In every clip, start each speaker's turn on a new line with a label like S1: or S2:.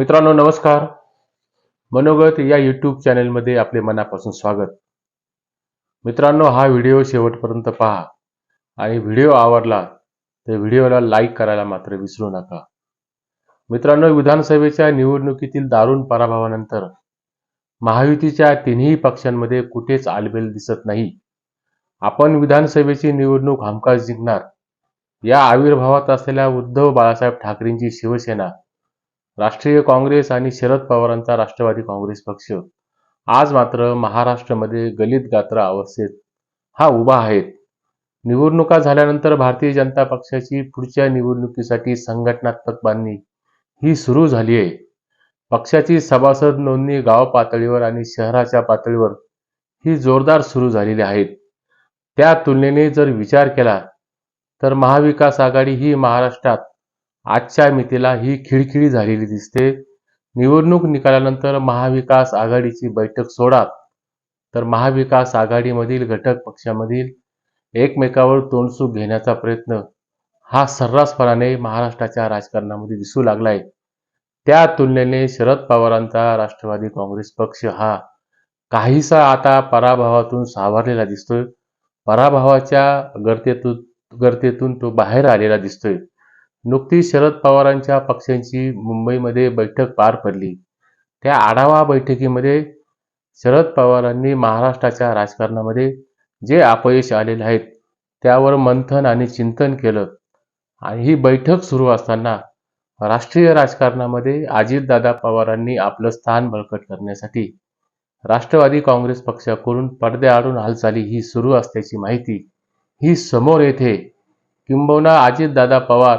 S1: मित्रांनो नमस्कार. मनोगत या यूट्यूब चॅनेलमध्ये आपले मनापासून स्वागत. मित्रांनो हा व्हिडिओ शेवटपर्यंत पहा. आणि व्हिडिओ आवडला तर व्हिडिओला लाईक करायला मात्र विसरू नका. मित्रांनो विधानसभेच्या निवडणुकीतील दारुण पराभवानंतर महायुतीच्या तिन्ही पक्षांमध्ये कुठेच आलबेल दिसत नाही. आपण विधानसभेची निवडणूक हमखास जिंकणार. या आविर्भावात असलेल्या उद्धव बाळासाहेब ठाकरेंची शिवसेना राष्ट्रीय काँग्रेस आणि शरद पवारांचा राष्ट्रवादी काँग्रेस पक्ष. आज मात्र महाराष्ट्रामध्ये गलित गात्रा अवस्थेत हा उभा आहेत निवडणुका झाल्यानंतर भारतीय जनता पक्षाची पुढच्या निवडणुकीसाठी संघटनात्मक बांधणी ही सुरू झाली आहे. पक्षाची सभासद नोंदणी गाव पातळीवर आणि शहराच्या पातळीवर ही जोरदार सुरू झालेली आहेत त्या तुलनेने जर विचार केला तर महाविकास आघाडी ही महाराष्ट्रात आजच्या मितीला ही खिळखिळी झालेली दिसते. निवडणूक निकालानंतर महाविकास आघाडीची बैठक सोडा. तर महाविकास आघाडीमधील घटक पक्षामधील एकमेकावर तोंडसूक घेण्याचा प्रयत्न हा सर्रासपणाने महाराष्ट्राच्या राजकारणामध्ये दिसू लागलाय. त्या तुलनेने शरद पवारांचा राष्ट्रवादी काँग्रेस पक्ष हा काहीसा आता पराभवातून सावरलेला दिसतोय. पराभवाच्या गर्तेतून गर्तेतून तो बाहेर आलेला दिसतोय. नुकतीच शरद पवारांच्या पक्षांची मुंबईमध्ये बैठक पार पडली. त्या आढावा बैठकीमध्ये शरद पवारांनी महाराष्ट्राच्या राजकारणामध्ये जे अपयश आलेले आहेत त्यावर मंथन आणि चिंतन केलं. आणि ही बैठक सुरू असताना राष्ट्रीय राजकारणामध्ये अजितदादा पवारांनी आपलं स्थान बळकट करण्यासाठी राष्ट्रवादी काँग्रेस पक्षाकडून पडद्याआडून हालचाली ही सुरू असल्याची माहिती ही समोर येते. किंबहुना अजितदादा पवार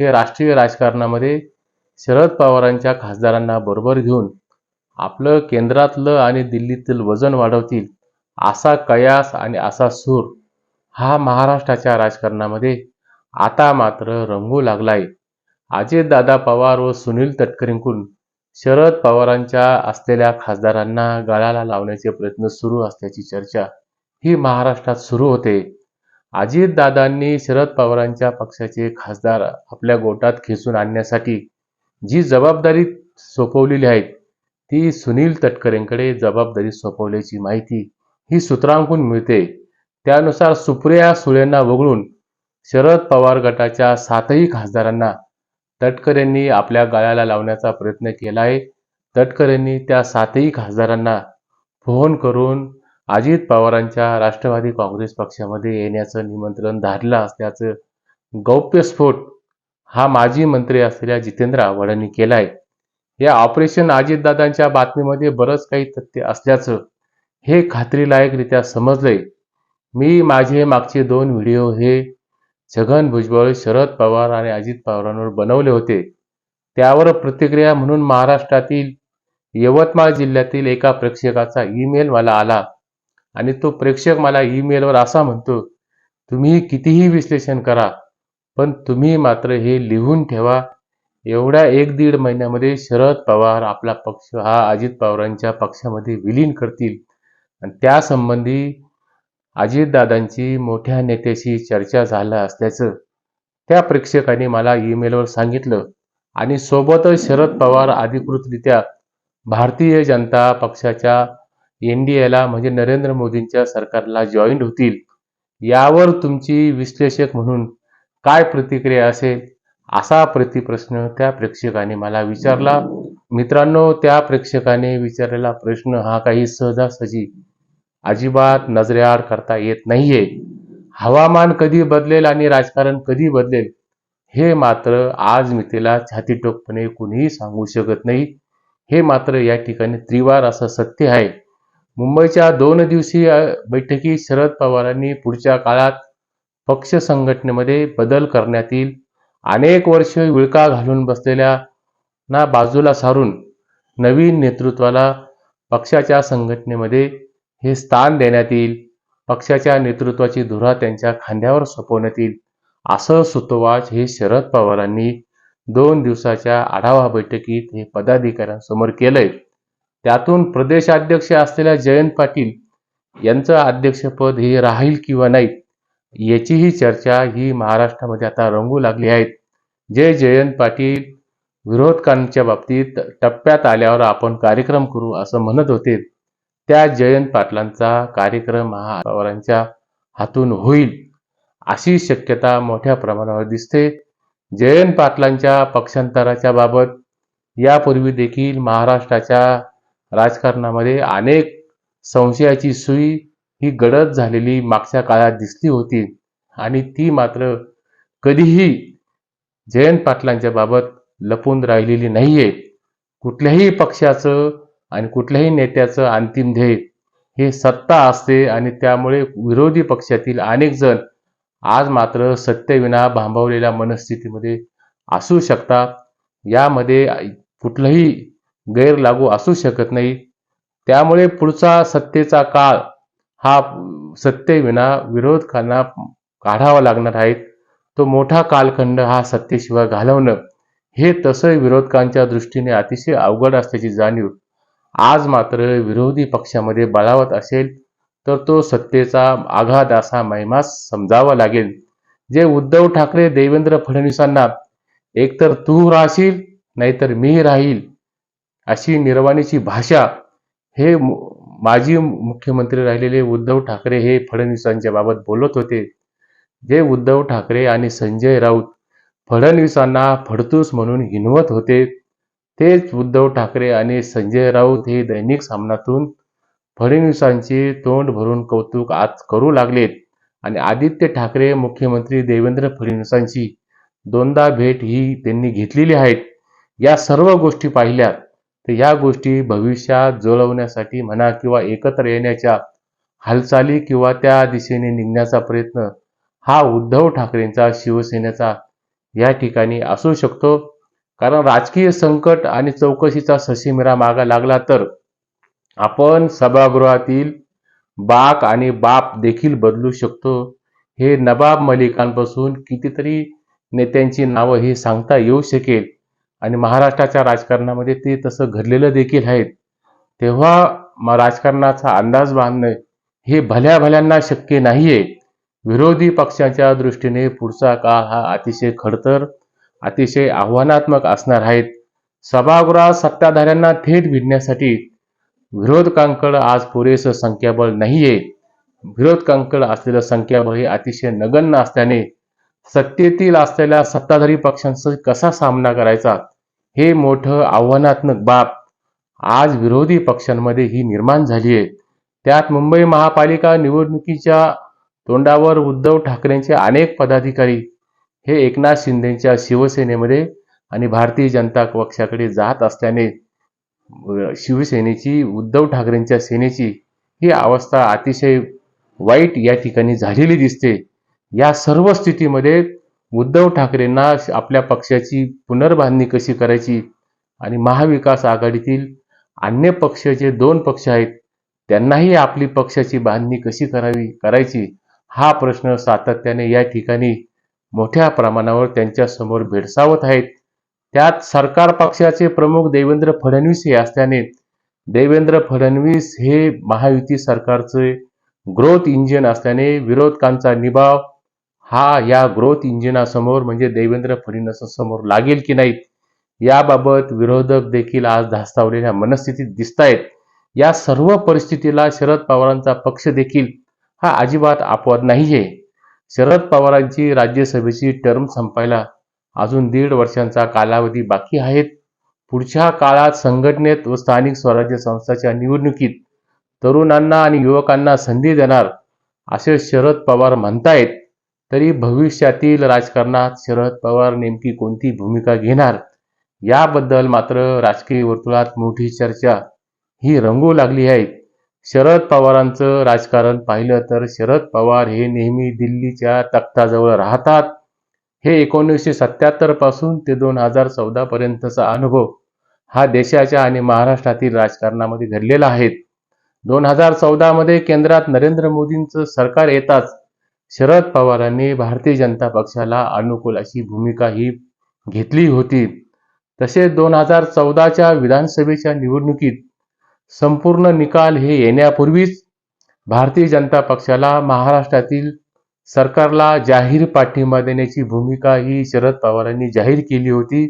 S1: हे राष्ट्रीय राजकारणामध्ये शरद पवारांच्या खासदारांना बरोबर घेऊन आपलं केंद्रातलं आणि दिल्लीतील वजन वाढवतील असा कयास आणि असा सूर हा महाराष्ट्राच्या राजकारणामध्ये आता मात्र रंगू लागलाय. अजितदादा पवार व सुनील तटकरेंकडून शरद पवारांच्या असलेल्या खासदारांना गळाला लावण्याचे प्रयत्न सुरू असल्याची चर्चा ही महाराष्ट्रात सुरू होते. अजितदादांनी शरद पवारांच्या पक्षाचे खासदार आपल्या गोटात खेचून आणण्यासाठी जी जबाबदारी सोपवलेली आहे ती सुनील तटकरेंकडे जबाबदारी सोपवल्याची माहिती ही सूत्रांकून मिळते. त्यानुसार सुप्रिया सुळेंना वगळून शरद पवार गटाच्या सातही खासदारांना तटकरेंनी आपल्या गळ्याला लावण्याचा प्रयत्न केला आहे. तटकरेंनी त्या सातही खासदारांना फोन करून अजित पवारांच्या राष्ट्रवादी काँग्रेस पक्षामध्ये येण्याचं निमंत्रण धाडलं असल्याचं गौप्यस्फोट हा माजी मंत्री असलेल्या जितेंद्र आव्हाडांनी केलाय. या ऑपरेशन अजितदादांच्या बातमीमध्ये बरंच काही तथ्य असल्याचं हे खात्रीलायकरित्या समजलंय. मी माझे मागचे दोन व्हिडिओ हे छगन भुजबळ शरद पवार आणि अजित पवारांवर बनवले होते. त्यावर प्रतिक्रिया म्हणून महाराष्ट्रातील यवतमाळ जिल्ह्यातील एका प्रेक्षकाचा ईमेल मला आला. आणि तो प्रेक्षक मला ईमेलवर असा म्हणतो तुम्ही कितीही विश्लेषण करा पण तुम्ही मात्र हे लिहून ठेवा. एवढ्या एक दीड महिन्यामध्ये शरद पवार आपला पक्ष हा अजित पवारांच्या पक्षामध्ये विलीन करतील. आणि त्यासंबंधी अजितदादांची मोठ्या नेत्याशी चर्चा झाल्या असल्याचं त्या प्रेक्षकाने मला ईमेलवर सांगितलं. आणि सोबतच शरद पवार अधिकृतरित्या भारतीय जनता पक्षाच्या एन डी एला म्हणजे नरेंद्र मोदींच्या सरकारला जॉईंट होतील यावर तुमची विश्लेषक म्हणून काय प्रतिक्रिया असेल? असा प्रतिप्रश्न त्या प्रेक्षकाने मला विचारला. मित्रांनो त्या प्रेक्षकाने विचारलेला प्रश्न हा काही सहजासहजी अजिबात नजरेआड करता येत नाहीये. हवामान कधी बदलेल आणि राजकारण कधी बदलेल हे मात्र आज मितीला छातीटोकपणे कुणीही सांगू शकत नाही. हे मात्र या ठिकाणी त्रिवार असं सत्य आहे. मुंबईच्या दोन दिवसीय बैठकीत शरद पवारांनी पुढच्या काळात पक्ष संघटनेमध्ये बदल करण्यात येईल अनेक वर्ष विळका घालून बसलेल्या ना बाजूला सारून नवीन नेतृत्वाला पक्षाच्या संघटनेमध्ये हे स्थान देण्यात येईल पक्षाच्या नेतृत्वाची धुरा त्यांच्या खांद्यावर सोपवण्यात येईल असं सुतोवाच हे शरद पवारांनी दोन दिवसाच्या आढावा बैठकीत हे पदाधिकाऱ्यांसमोर केलंय. त्यातून प्रदेशाध्यक्ष असलेल्या जयंत पाटील यांचं अध्यक्षपद हे राहील किंवा नाही याचीही चर्चा ही महाराष्ट्रामध्ये आता रंगू लागली आहे. जे जयंत पाटील विरोधकांच्या बाबतीत टप्प्यात आल्यावर आपण कार्यक्रम करू असं म्हणत होते. त्या जयंत पाटलांचा कार्यक्रम हा पवारांच्या हातून होईल अशी शक्यता मोठ्या प्रमाणावर दिसते. जयंत पाटलांच्या पक्षांतराच्या बाबत यापूर्वी देखील महाराष्ट्राच्या राजकारणामध्ये अनेक संशयाची सुई ही गडद झालेली मागच्या काळात दिसली होती. आणि ती मात्र कधीही जयंत पाटलांच्या बाबत लपून राहिलेली नाहीये. कुठल्याही पक्षाचं आणि कुठल्याही नेत्याचं अंतिम ध्येय हे सत्ता असते आणि त्यामुळे विरोधी पक्षातील अनेक जण आज मात्र सत्तेविना भांबवलेल्या मनस्थितीमध्ये असू शकतात. यामध्ये कुठलंही गैर लागू असू शकत नाही. त्यामुळे पुढचा सत्तेचा काळ हा सत्तेविना विरोधकांना काढावा लागणार आहे. तो मोठा कालखंड हा सत्तेशिवाय घालवणं. हे तसं विरोधकांच्या दृष्टीने अतिशय अवघड असल्याची जाणीव. आज मात्र विरोधी पक्षामध्ये बळावत असेल तर तो सत्तेचा आघात असा महिमाच समजावा लागेल. जे उद्धव ठाकरे देवेंद्र फडणवीसांना एकतर तू राहशील नाहीतर मी राहील. अशी निर्वाणीची भाषा हे मु- माजी मुख्यमंत्री राहिलेले उद्धव ठाकरे हे फडणवीसांच्या बाबत बोलत होते. जे उद्धव ठाकरे आणि संजय राऊत फडणवीसांना फडतूस म्हणून हिनवत होते तेच उद्धव ठाकरे आणि संजय राऊत हे दैनिक सामनातून फडणवीसांचे तोंड भरून कौतुक आज करू लागलेत आणि आदित्य ठाकरे मुख्यमंत्री देवेंद्र फडणवीसांची दोनदा भेट ही त्यांनी घेतलेली आहेत. या सर्व गोष्टी पाहिल्यात तर या गोष्टी भविष्यात जुळवण्यासाठी म्हणा किंवा एकत्र येण्याच्या हालचाली किंवा त्या दिशेने निघण्याचा प्रयत्न हा उद्धव ठाकरेंचा शिवसेनेचा या ठिकाणी असू शकतो. कारण राजकीय संकट आणि चौकशीचा सशीमिरा मागा लागला तर आपण सभागृहातील बाक आणि बाप देखील बदलू शकतो. हे नबाब मलिकांपासून कितीतरी नेत्यांची नावं ही सांगता येऊ शकेल. आणि महाराष्ट्राच्या राजकारणामध्ये ते तसं घडलेलं देखील आहेत. तेव्हा राजकारणाचा अंदाज बांधणे हे भल्या भल्यांना शक्य नाहीये. विरोधी पक्षाच्या दृष्टीने पुढचा काळ हा अतिशय खडतर अतिशय आव्हानात्मक असणार आहेत सभागृहात सत्ताधाऱ्यांना थेट भिडण्यासाठी विरोधकांकड आज पुरेसं संख्याबळ नाहीये. विरोधकांकड असलेलं संख्याबळ हे अतिशय नगण्य असल्याने सत्तेतील असलेल्या सत्ताधारी पक्षांचा कसा सामना करायचा? हे मोठं आव्हानात्मक बाब. आज विरोधी पक्षांमध्ये ही निर्माण झाली आहे. त्यात मुंबई महापालिका निवडणुकीच्या तोंडावर उद्धव ठाकरेंचे अनेक पदाधिकारी हे एकनाथ शिंदेच्या शिवसेनेमध्ये आणि भारतीय जनता पक्षाकडे जात असल्याने शिवसेनेची उद्धव ठाकरेंच्या सेनेची ही अवस्था अतिशय वाईट या ठिकाणी झालेली दिसते. या सर्व स्थितीमध्ये उद्धव ठाकरेंना आपल्या पक्षाची पुनर्बांधणी कशी करायची आणि महाविकास आघाडीतील अन्य पक्ष जे दोन पक्ष आहेत त्यांनाही आपली पक्षाची बांधणी कशी करावी करायची हा प्रश्न सातत्याने या ठिकाणी मोठ्या प्रमाणावर त्यांच्यासमोर भेडसावत आहेत. त्यात सरकार पक्षाचे प्रमुख देवेंद्र फडणवीस हे असल्याने देवेंद्र फडणवीस हे महायुती सरकारचे ग्रोथ इंजिन असल्याने विरोधकांचा निभाव हा या ग्रोथ इंजिनासमोर म्हणजे देवेंद्र फडणवीसांसमोर लागेल की नाहीत याबाबत विरोधक देखील आज धास्तावलेल्या मनस्थितीत दिसत आहेत या सर्व परिस्थितीला शरद पवारांचा पक्ष देखील हा अजिबात अपवाद नाहीये. शरद पवारांची राज्यसभेची टर्म संपायला अजून दीड वर्षांचा कालावधी बाकी आहेत. पुढच्या काळात संघटनेत व स्थानिक स्वराज्य संस्थाच्या निवडणुकीत तरुणांना आणि युवकांना संधी देणार असे शरद पवार म्हणतायत. तरी भविष्यातील राजकारणात शरद पवार नेमकी कोणती भूमिका घेणार? याबद्दल मात्र राजकीय वर्तुळात मोठी चर्चा. ही रंगू लागली आहे. शरद पवारांचं राजकारण पाहिलं तर शरद पवार हे नेहमी दिल्लीच्या तख्ताजवळ राहतात. हे एकोणीसशे सत्याहत्तरपासून ते दोन हजार चौदा पर्यंतचा अनुभव हा देशाच्या आणि महाराष्ट्रातील राजकारणामध्ये घडलेला आहे. दोन हजार चौदामध्ये केंद्रात नरेंद्र मोदींचं सरकार येताच शरद पवारांनी भारतीय जनता पक्षाला अनुकूल अशी भूमिका ही घेतली होती. तसेच दोन हजार चौदाच्या विधानसभेच्या निवडणुकीत संपूर्ण निकाल हे येण्यापूर्वीच भारतीय जनता पक्षाला महाराष्ट्रातील सरकारला जाहीर पाठिंबा देण्याची भूमिका ही शरद पवारांनी जाहीर केली होती.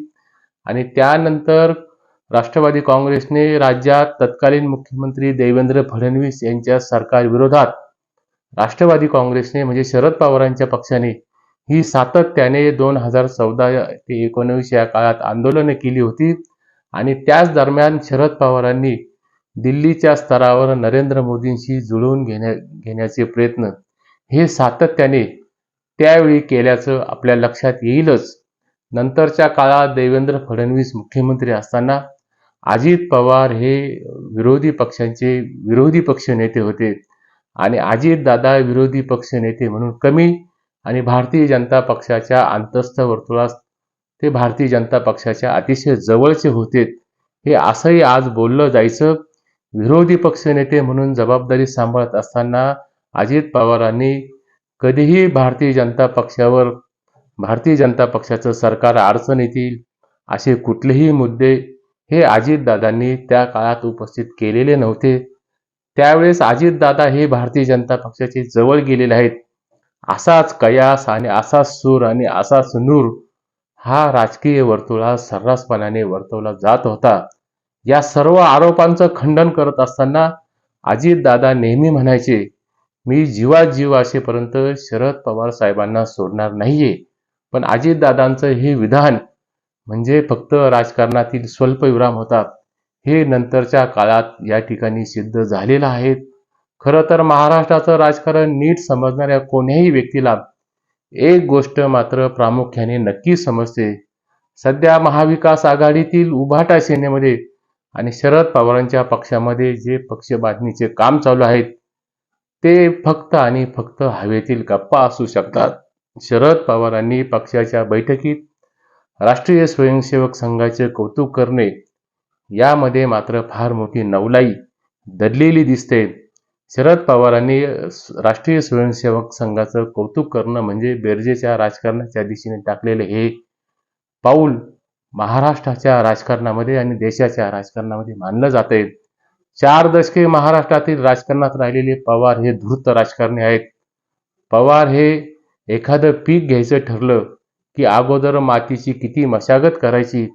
S1: आणि त्यानंतर राष्ट्रवादी काँग्रेसने राज्यात तत्कालीन मुख्यमंत्री देवेंद्र फडणवीस यांच्या सरकारविरोधात राष्ट्रवादी काँग्रेसने म्हणजे शरद पवारांच्या पक्षाने ही सातत्याने दोन हजार चौदा ते एकोणवीस या काळात आंदोलनं केली होती. आणि त्याच दरम्यान शरद पवारांनी दिल्लीच्या स्तरावर नरेंद्र मोदींशी जुळवून घेण्या घेण्याचे प्रयत्न हे सातत्याने त्यावेळी केल्याचं आपल्या लक्षात येईलच. नंतरच्या काळात देवेंद्र फडणवीस मुख्यमंत्री असताना अजित पवार हे विरोधी पक्षांचे विरोधी पक्ष नेते होते. आणि अजितदादा विरोधी पक्ष नेते म्हणून कमी आणि भारतीय जनता पक्षाच्या अंतस्थ वर्तुळात ते भारतीय जनता पक्षाच्या अतिशय जवळचे होते. हे असंही आज बोललं जायचं. विरोधी पक्षनेते म्हणून जबाबदारी सांभाळत असताना अजित पवारांनी कधीही भारतीय जनता पक्षावर भारतीय जनता पक्षाचं सरकार अडचण येतील असे कुठलेही मुद्दे हे अजितदादांनी त्या काळात उपस्थित केलेले नव्हते. त्यावेळेस अजितदादा हे भारतीय जनता पक्षाचे जवळ गेलेले आहेत. असाच कयास आणि असाच सूर आणि असाच नूर हा राजकीय वर्तुळात सर्रासपणाने वर्तवला जात होता. या सर्व आरोपांचं खंडन करत असताना अजितदादा नेहमी म्हणायचे मी जीवा जीव असेपर्यंत शरद पवार साहेबांना सोडणार नाहीये. पण अजितदादांचं हे विधान म्हणजे फक्त राजकारणातील स्वल्पविराम होता हे नंतरच्या काळात या ठिकाणी सिद्ध झालेलं आहे. खरं तर महाराष्ट्राचं राजकारण नीट समजणाऱ्या कोण्याही व्यक्तीला एक गोष्ट मात्र प्रामुख्याने नक्की समजते. सध्या महाविकास आघाडीतील उभाटा सेनेमध्ये आणि शरद पवारांच्या पक्षामध्ये जे पक्ष बांधणीचे काम चालू आहेत ते फक्त आणि फक्त हवेतील गप्पा असू शकतात. शरद पवारांनी पक्षाच्या बैठकीत राष्ट्रीय स्वयंसेवक संघाचे कौतुक करणे यामध्ये मात्र फार मोठी नवलाई दडलेली दिसते. शरद पवारांनी राष्ट्रीय स्वयंसेवक संघाचं कौतुक करणं म्हणजे बेरजेच्या राजकारणाच्या दिशेने टाकलेले हे पाऊल महाराष्ट्राच्या राजकारणामध्ये आणि देशाच्या राजकारणामध्ये मानलं जाते. चार दशके महाराष्ट्रातील राजकारणात राहिलेले पवार हे धूर्त राजकारणी आहेत. पवार हे एखादं पीक घ्यायचं ठरलं की अगोदर मातीची किती मशागत करायची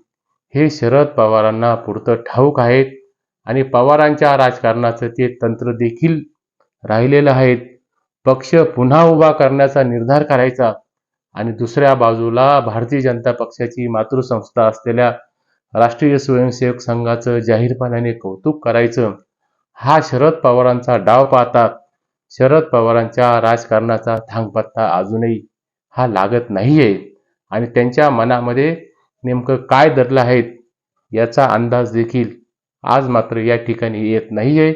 S1: हे शरद पवारांना पुरतं ठाऊक आहेत आणि पवारांच्या राजकारणाचं ते तंत्र देखील राहिलेलं आहेत. पक्ष पुन्हा उभा करण्याचा निर्धार करायचा आणि दुसऱ्या बाजूला भारतीय जनता पक्षाची मातृसंस्था असलेल्या राष्ट्रीय स्वयंसेवक संघाचं जाहीरपणाने कौतुक करायचं. हा शरद पवारांचा डाव पाहतात शरद पवारांच्या राजकारणाचा थांगपत्ता अजूनही हा लागत नाहीये आणि त्यांच्या मनामध्ये नेमकं काय धरलं आहेत याचा अंदाज देखील आज मात्र या ठिकाणी येत नाहीये.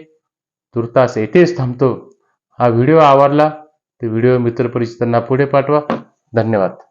S1: तुर्तास येथेच थांबतो. हा व्हिडिओ आवडला तर व्हिडिओ मित्रपरिचितांना पुढे पाठवा. धन्यवाद.